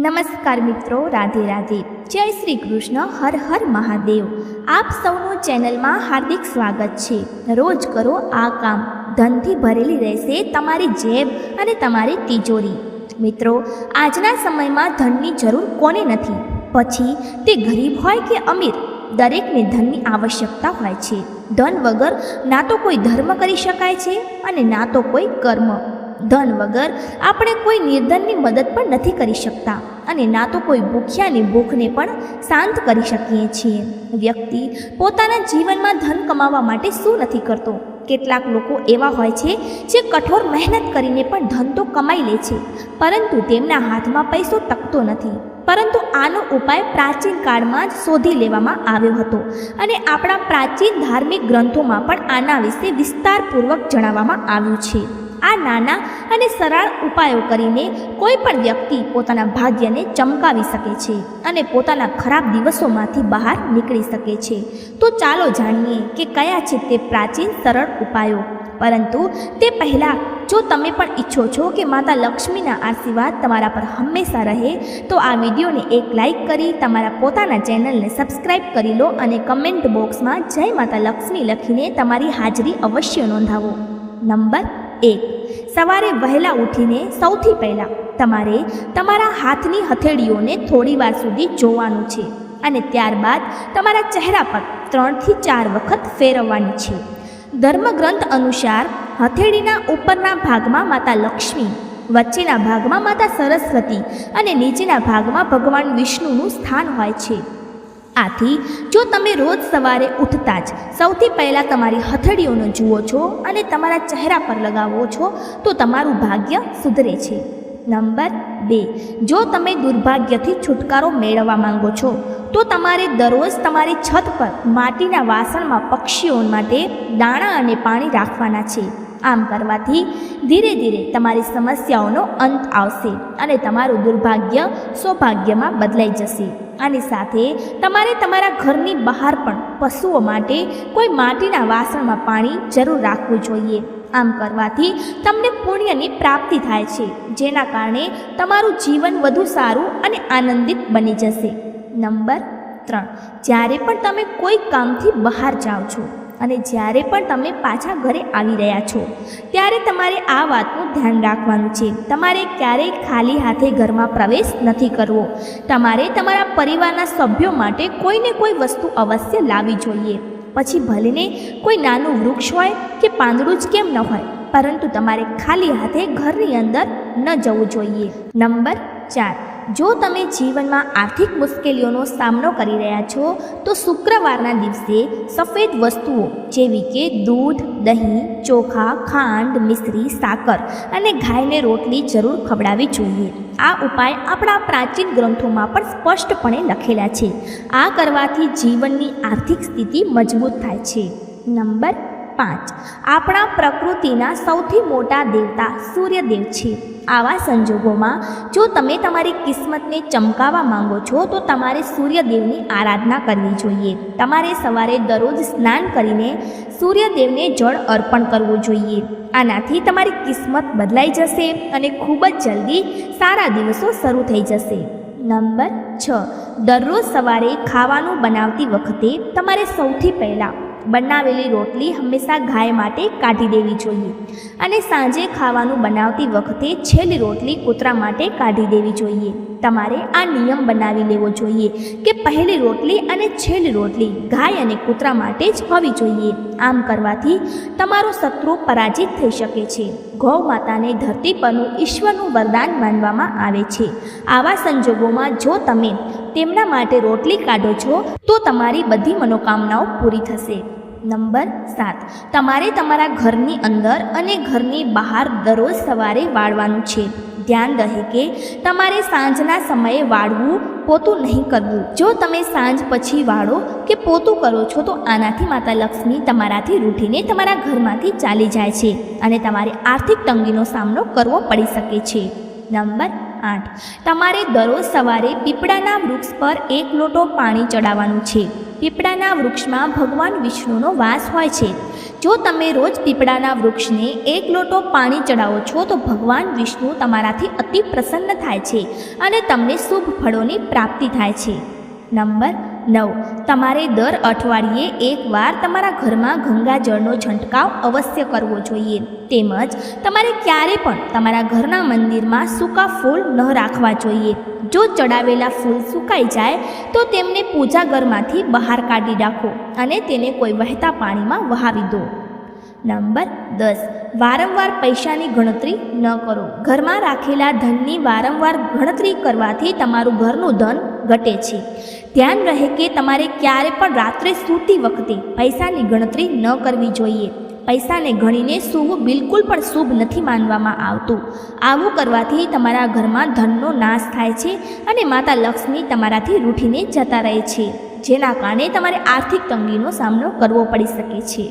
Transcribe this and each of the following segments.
નમસ્કાર મિત્રો, રાધે રાધે. જય શ્રી કૃષ્ણ, હર હર મહાદેવ. આપ સૌનું ચેનલમાં હાર્દિક સ્વાગત છે. રોજ કરો આ કામ. ધનથી ભરેલી રહેશે તમારી જેબ અને તમારી તિજોરી. મિત્રો, આજના સમયમાં ધનની જરૂર કોને નથી? પછી, તે ગરીબ હોય કે અમીર? દરેકને ધનની આવશ્યકતા હોય છે. ધન વગર ના તો કોઈ ધર્મ કરી શકાય છે અને ના તો કોઈ કર્મ. ધન વગર આપણે કોઈ નિર્ધનની મદદ પણ નથી કરી શકતા અને ના તો કોઈ ભૂખ્યાની ભૂખને પણ શાંત કરી શકીએ છીએ. વ્યક્તિ પોતાના જીવનમાં ધન કમાવા માટે શું નથી કરતો? કેટલાક લોકો એવા હોય છે જે કઠોર મહેનત કરીને પણ ધન તો કમાઈ લે છે, પરંતુ તેમના હાથમાં પૈસો તકતો નથી. પરંતુ આનો ઉપાય પ્રાચીન કાળમાં જ શોધી લેવામાં આવ્યો હતો અને આપણા પ્રાચીન ધાર્મિક ગ્રંથોમાં પણ આના વિશે વિસ્તારપૂર્વક જણાવવામાં આવ્યું છે. આ નાના અને સરળ ઉપાયો કરીને કોઈ પણ વ્યક્તિ પોતાના ભાગ્યને ચમકાવી શકે છે અને પોતાના ખરાબ દિવસોમાંથી બહાર નીકળી શકે છે. તો ચાલો જાણીએ કે કયા છે તે પ્રાચીન સરળ ઉપાયો. પરંતુ તે પહેલાં જો તમે પણ ઈચ્છો છો કે માતા લક્ષ્મીના આશીર્વાદ તમારા પર હંમેશા રહે, તો આ વિડીયોને એક લાઈક કરી તમારા પોતાના ચેનલને સબસ્ક્રાઈબ કરી લો અને કમેન્ટ બોક્સમાં જય માતા લક્ષ્મી લખીને તમારી હાજરી અવશ્ય નોંધાવો. નંબર એક. સવારે વહેલા ઉઠીને સૌથી પહેલાં તમારે તમારા હાથની હથેળીઓને થોડીવાર સુધી જોવાનું છે અને ત્યારબાદ તમારા ચહેરા પર ત્રણથી ચાર વખત ફેરવવાની છે. ધર્મગ્રંથ અનુસાર હથેળીના ઉપરના ભાગમાં માતા લક્ષ્મી, વચ્ચેના ભાગમાં માતા સરસ્વતી અને નીચેના ભાગમાં ભગવાન વિષ્ણુનું સ્થાન હોય છે. આથી જો તમે રોજ સવારે ઉઠતા જ સૌથી પહેલાં તમારી હથેળીઓને જુઓ છો અને તમારા ચહેરા પર લગાવો છો, તો તમારું ભાગ્ય સુધરે છે. નંબર બે, જો તમે દુર્ભાગ્યથી છુટકારો મેળવવા માંગો છો, તો તમારે દરરોજ તમારી છત પર માટીના વાસણમાં પક્ષીઓ માટે દાણા અને પાણી રાખવાના છે. આમ કરવાથી ધીરે ધીરે તમારી સમસ્યાઓનો અંત આવશે અને તમારું દુર્ભાગ્ય સૌભાગ્યમાં બદલાઈ જશે. આની સાથે તમારે તમારા ઘરની બહાર પણ પશુઓ માટે કોઈ માટીના વાસણમાં પાણી જરૂર રાખવું જોઈએ. આમ કરવાથી તમને પુણ્યની પ્રાપ્તિ થાય છે, જેના કારણે તમારું જીવન વધુ સારું અને આનંદિત બની જશે. નંબર ત્રણ. જ્યારે પણ તમે કોઈ કામથી બહાર જાઓ છો અને જ્યારે પણ તમે પાછા ઘરે આવી રહ્યા છો, ત્યારે તમારે આ વાતનું ધ્યાન રાખવાનું છે. તમારે ક્યારેય ખાલી હાથે ઘરમાં પ્રવેશ નથી કરવો. તમારે તમારા પરિવારના સભ્યો માટે કોઈને કોઈ વસ્તુ અવશ્ય લાવવી જોઈએ. પછી ભલેને કોઈ નાનું વૃક્ષ હોય કે પાંદડું જ કેમ ન હોય, પરંતુ તમારે ખાલી હાથે ઘરની અંદર ન જવું જોઈએ. નંબર ચાર. જો તમે જીવનમાં આર્થિક મુશ્કેલીઓનો સામનો કરી રહ્યા છો, તો શુક્રવારના દિવસે સફેદ વસ્તુઓ જેવી કે દૂધ, દહીં, ચોખા, ખાંડ, મિશ્રી, સાકર અને ગાયને રોટલી જરૂર ખવડાવવી જોઈએ. આ ઉપાય આપણા પ્રાચીન ગ્રંથોમાં પણ સ્પષ્ટપણે લખેલા છે. આ કરવાથી જીવનની આર્થિક સ્થિતિ મજબૂત થાય છે. નંબર પાંચ. આપણા પ્રકૃતિના સૌથી મોટા દેવતા સૂર્યદેવ છે. આવા સંજોગોમાં જો તમે તમારી કિસ્મતને ચમકાવવા માંગો છો, તો તમારે સૂર્યદેવની આરાધના કરવી જોઈએ. તમારે સવારે દરરોજ સ્નાન કરીને સૂર્યદેવને જળ અર્પણ કરવું જોઈએ. આનાથી તમારી કિસ્મત બદલાઈ જશે અને ખૂબ જ જલ્દી સારા દિવસો શરૂ થઈ જશે. નંબર છ. દરરોજ સવારે ખાવાનું બનાવતી વખતે તમારે સૌથી પહેલાં બનાવેલી રોટલી હંમેશા ગાય માટે કાઢી દેવી જોઈએ અને સાંજે ખાવાનું બનાવતી વખતે છેલ્લી રોટલી કૂતરા માટે કાઢી દેવી જોઈએ. તમારે આ નિયમ બનાવી લેવો જોઈએ કે પહેલી રોટલી અને છેલ્લી રોટલી ગાય અને કૂતરા માટે જ હોવી જોઈએ. આમ કરવાથી તમારો શત્રુ પરાજિત થઈ શકે છે. ગૌ માતાને ધરતી પરનું ઈશ્વરનું વરદાન માનવામાં આવે છે. આવા સંજોગોમાં જો તમે તેમના માટે રોટલી કાઢો છો, તો તમારી બધી મનોકામનાઓ પૂરી થશે. નંબર સાત. તમારે તમારા ઘરની અંદર અને ઘરની બહાર દરરોજ સવારે વાળવાનું છે. ધ્યાન રહે કે તમારે સાંજના સમયે વાળવું પોતું નહીં કરવું. જો તમે સાંજ પછી વાળો કે પોતું કરો છો, તો આનાથી માતા લક્ષ્મી તમારાથી રૂઠીને તમારા ઘરમાંથી ચાલી જાય છે અને તમારે આર્થિક તંગીનો સામનો કરવો પડી શકે છે. નંબર આઠ. તમારે દરરોજ સવારે પીપળાના વૃક્ષ પર એક લોટો પાણી ચડાવવાનું છે. પીપળાના વૃક્ષમાં ભગવાન વિષ્ણુનો વાસ હોય છે. જો તમે રોજ પીપળાના વૃક્ષને એક લોટો પાણી ચડાવો છો, તો ભગવાન વિષ્ણુ તમારાથી અતિ પ્રસન્ન થાય છે અને તમને શુભ ફળોની પ્રાપ્તિ થાય છે. નંબર નવ. તમારે દર અઠવાડિયે એકવાર તમારા ઘરમાં ગંગાજળનો છંટકાવ અવશ્ય કરવો જોઈએ. તેમજ તમારે ક્યારે પણ તમારા ઘરના મંદિરમાં સૂકા ફૂલ ન રાખવા જોઈએ. જો ચડાવેલા ફૂલ સુકાઈ જાય, તો તેમને પૂજા ઘરમાંથી બહાર કાઢી રાખો અને તેને કોઈ વહેતા પાણીમાં વહાવી દો. નંબર દસ. વારંવાર પૈસાની ગણતરી ન કરો. ઘરમાં રાખેલા ધનની વારંવાર ગણતરી કરવાથી તમારું ઘરનું ધન ઘટે છે. ધ્યાન રહે કે તમારે ક્યારે પણ રાત્રે સૂતી વખતે પૈસાની ગણતરી ન કરવી જોઈએ. પૈસાને ગણીને સૂવું બિલકુલ પણ શુભ નથી માનવામાં આવતું. આવું કરવાથી તમારા ઘરમાં ધનનો નાશ થાય છે અને માતા લક્ષ્મી તમારાથી રૂઠીને જતા રહે છે, જેના કારણે તમારે આર્થિક તંગીનો સામનો કરવો પડી શકે છે.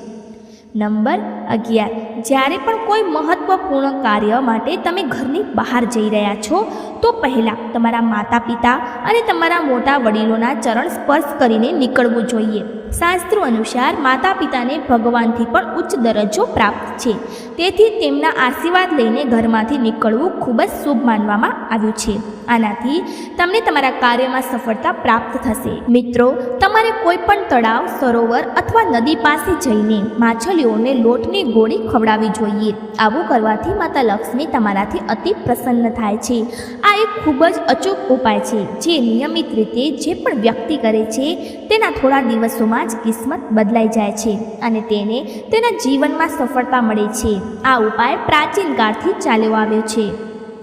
નંબર અગિયાર. જ્યારે પણ કોઈ મહત્ત્વપૂર્ણ કાર્ય માટે તમે ઘરની બહાર જઈ રહ્યા છો, તો પહેલાં તમારા માતા પિતા અને તમારા મોટા વડીલોના ચરણ સ્પર્શ કરીને નીકળવું જોઈએ. શાસ્ત્રો અનુસાર માતા પિતાને ભગવાનથી પણ ઉચ્ચ દરજ્જો પ્રાપ્ત છે. તેથી તેમના આશીર્વાદ લઈને ઘરમાંથી નીકળવું ખૂબ જ શુભ માનવામાં આવ્યું છે. આનાથી તમને તમારા કાર્યમાં સફળતા પ્રાપ્ત થશે. મિત્રો, તમારે કોઈ પણ તળાવ, સરોવર અથવા નદી પાસે જઈને માછલીઓને લોટની ગોળી ખવડાવવી જોઈએ. આવું કરવાથી માતા લક્ષ્મી તમારાથી અતિ પ્રસન્ન થાય છે. આ એક ખૂબ જ અચૂક ઉપાય છે જે નિયમિત રીતે જે પણ વ્યક્તિ કરે છે, તેના થોડા દિવસોમાં જ કિસ્મત બદલાઈ જાય છે અને તેને તેના જીવનમાં સફળતા મળે છે. આ ઉપાય પ્રાચીન કાળથી ચાલ્યો આવ્યો છે.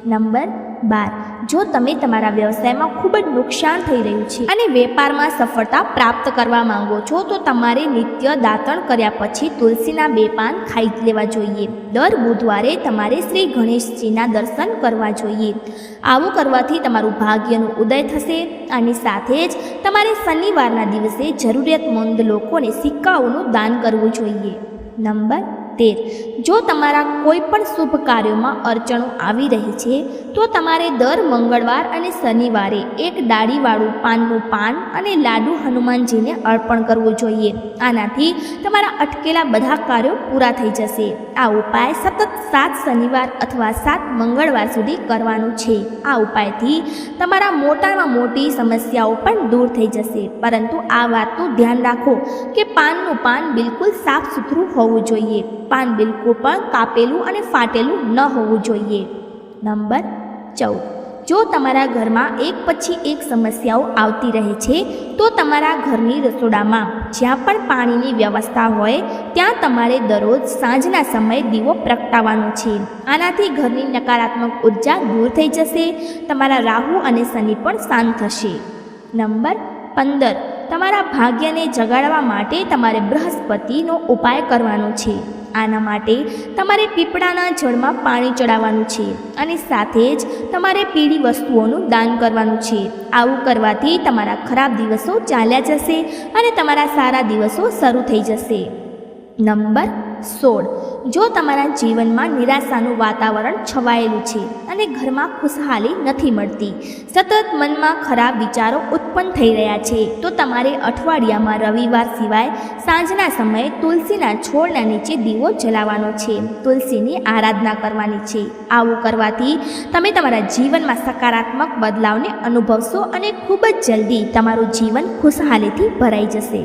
નંબર બાર. જો તમે તમારા વ્યવસાયમાં ખૂબ જ નુકસાન થઈ રહ્યું છે અને વેપારમાં સફળતા પ્રાપ્ત કરવા માંગો છો, તો તમારે નિત્ય દાંતણ કર્યા પછી તુલસીના બે પાન ખાઈ લેવા જોઈએ. દર બુધવારે તમારે શ્રી ગણેશજીના દર્શન કરવા જોઈએ. આવું કરવાથી તમારું ભાગ્યનું ઉદય થશે અને સાથે જ તમારે શનિવારના દિવસે જરૂરિયાતમંદ લોકોને સિક્કાઓનું દાન કરવું જોઈએ. નંબર તેર. જો તમારા કોઈ પણ શુભ કાર્યોમાં અડચણો આવી રહી છે, તો તમારે દર મંગળવાર અને શનિવારે એક ડાળીવાળું પાનનું પાન અને લાડુ હનુમાનજીને અર્પણ કરવું જોઈએ. આનાથી તમારા અટકેલા બધા કાર્યો પૂરા થઈ જશે. આ ઉપાય સતત સાત શનિવાર અથવા સાત મંગળવાર સુધી કરવાનો છે. આ ઉપાયથી તમારા મોટામાં મોટી સમસ્યાઓ પણ દૂર થઈ જશે. પરંતુ આ વાતનું ધ્યાન રાખો કે પાનનું પાન બિલકુલ સાફ સુથરું હોવું જોઈએ. પાન બિલકુલ પણ કાપેલું અને ફાટેલું ન હોવું જોઈએ. નંબર ચૌદ. જો તમારા ઘરમાં એક પછી એક સમસ્યાઓ આવતી રહે છે, તો તમારા ઘરની રસોડામાં જ્યાં પણ પાણીની વ્યવસ્થા હોય, ત્યાં તમારે દરરોજ સાંજના સમયે દીવો પ્રગટાવવાનો છે. આનાથી ઘરની નકારાત્મક ઊર્જા દૂર થઈ જશે, તમારા રાહુ અને શનિ પણ શાંત થશે. નંબર પંદર. તમારા ભાગ્યને જગાડવા માટે તમારે બૃહસ્પતિનો ઉપાય કરવાનો છે. આના માટે તમારે પીપળાના જળમાં પાણી ચડાવવાનું છે અને સાથે જ તમારે પીળી વસ્તુઓનું દાન કરવાનું છે. આવું કરવાથી તમારા ખરાબ દિવસો ચાલ્યા જશે અને તમારા સારા દિવસો શરૂ થઈ જશે. નંબર સોળ. જો તમારા જીવનમાં નિરાશાનું વાતાવરણ છવાયેલું છે અને ઘરમાં ખુશહાલી નથી મળતી, સતત મનમાં ખરાબ વિચારો ઉત્પન્ન થઈ રહ્યા છે, તો તમારે અઠવાડિયામાં રવિવાર સિવાય સાંજના સમયે તુલસીના છોડના નીચે દીવો જલાવવાનો છે. તુલસીની આરાધના કરવાની છે. આવું કરવાથી તમે તમારા જીવનમાં સકારાત્મક બદલાવને અનુભવશો અને ખૂબ જ જલ્દી તમારું જીવન ખુશહાલીથી ભરાઈ જશે.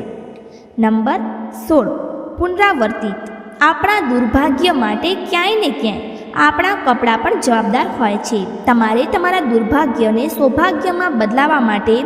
નંબર સોળ. પુનરાવર્તિત. આપણા દુર્ભાગ્ય માટે ક્યાંય ને ક્યાંય આપણા કપડાં પણ જવાબદાર હોય છે. તમારે તમારા દુર્ભાગ્યને સૌભાગ્યમાં બદલાવા માટે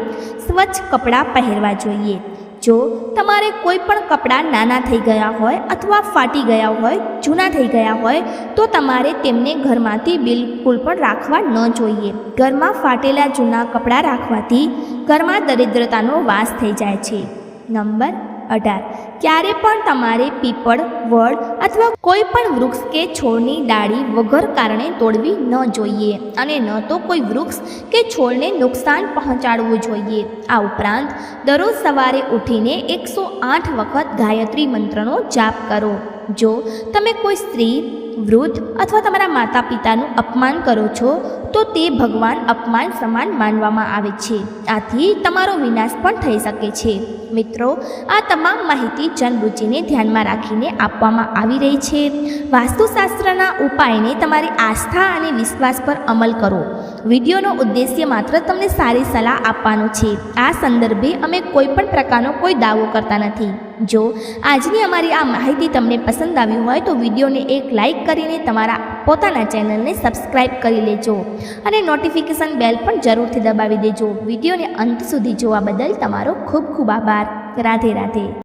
સ્વચ્છ કપડાં પહેરવા જોઈએ. જો તમારે કોઈ પણ કપડાં નાના થઈ ગયા હોય અથવા ફાટી ગયા હોય, જૂના થઈ ગયા હોય, તો તમારે તેમને ઘરમાંથી બિલકુલ પણ રાખવા ન જોઈએ. ઘરમાં ફાટેલા જૂના કપડાં રાખવાથી ઘરમાં દરિદ્રતાનો વાસ થઈ જાય છે. નંબર અઢાર. ક્યારે પણ તમારે પીપળ, વડ અથવા કોઈ પણ વૃક્ષ કે છોડની ડાળી વગર કારણે તોડવી ન જોઈએ અને ન તો કોઈ વૃક્ષ કે છોડને નુકસાન પહોંચાડવું જોઈએ. આ ઉપરાંત, દરરોજ સવારે ઉઠીને એકસો આઠ વખત ગાયત્રી મંત્રનો જાપ કરો. જો તમે કોઈ સ્ત્રી વૃદ્ધ અથવા તમારા માતા પિતાનું અપમાન કરો છો, તો તે ભગવાન અપમાન સમાન માનવામાં આવે છે. આથી તમારો વિનાશ પણ થઈ શકે છે. મિત્રો, આ તમામ માહિતી જનરુચિને ધ્યાનમાં રાખીને આપવામાં આવી રહી છે. વાસ્તુશાસ્ત્રના ઉપાયને તમારી આસ્થા અને વિશ્વાસ પર અમલ કરો. વિડીયોનો ઉદ્દેશ્ય માત્ર તમને સારી સલાહ આપવાનો છે. આ સંદર્ભે અમે કોઈ પણ પ્રકારનો કોઈ દાવો કરતા નથી. જો આજની અમારી આ માહિતી તમને પસંદ આવી હોય તો વિડીયોને એક લાઈક કરીને તમારા પોતાના ચેનલને સબસ્ક્રાઇબ કરી લેજો અને નોટિફિકેશન બેલ પણ જરૂરથી દબાવી દેજો. વિડીયોને અંત સુધી જોવા બદલ તમારો ખૂબ ખૂબ આભાર. રાધે રાધે.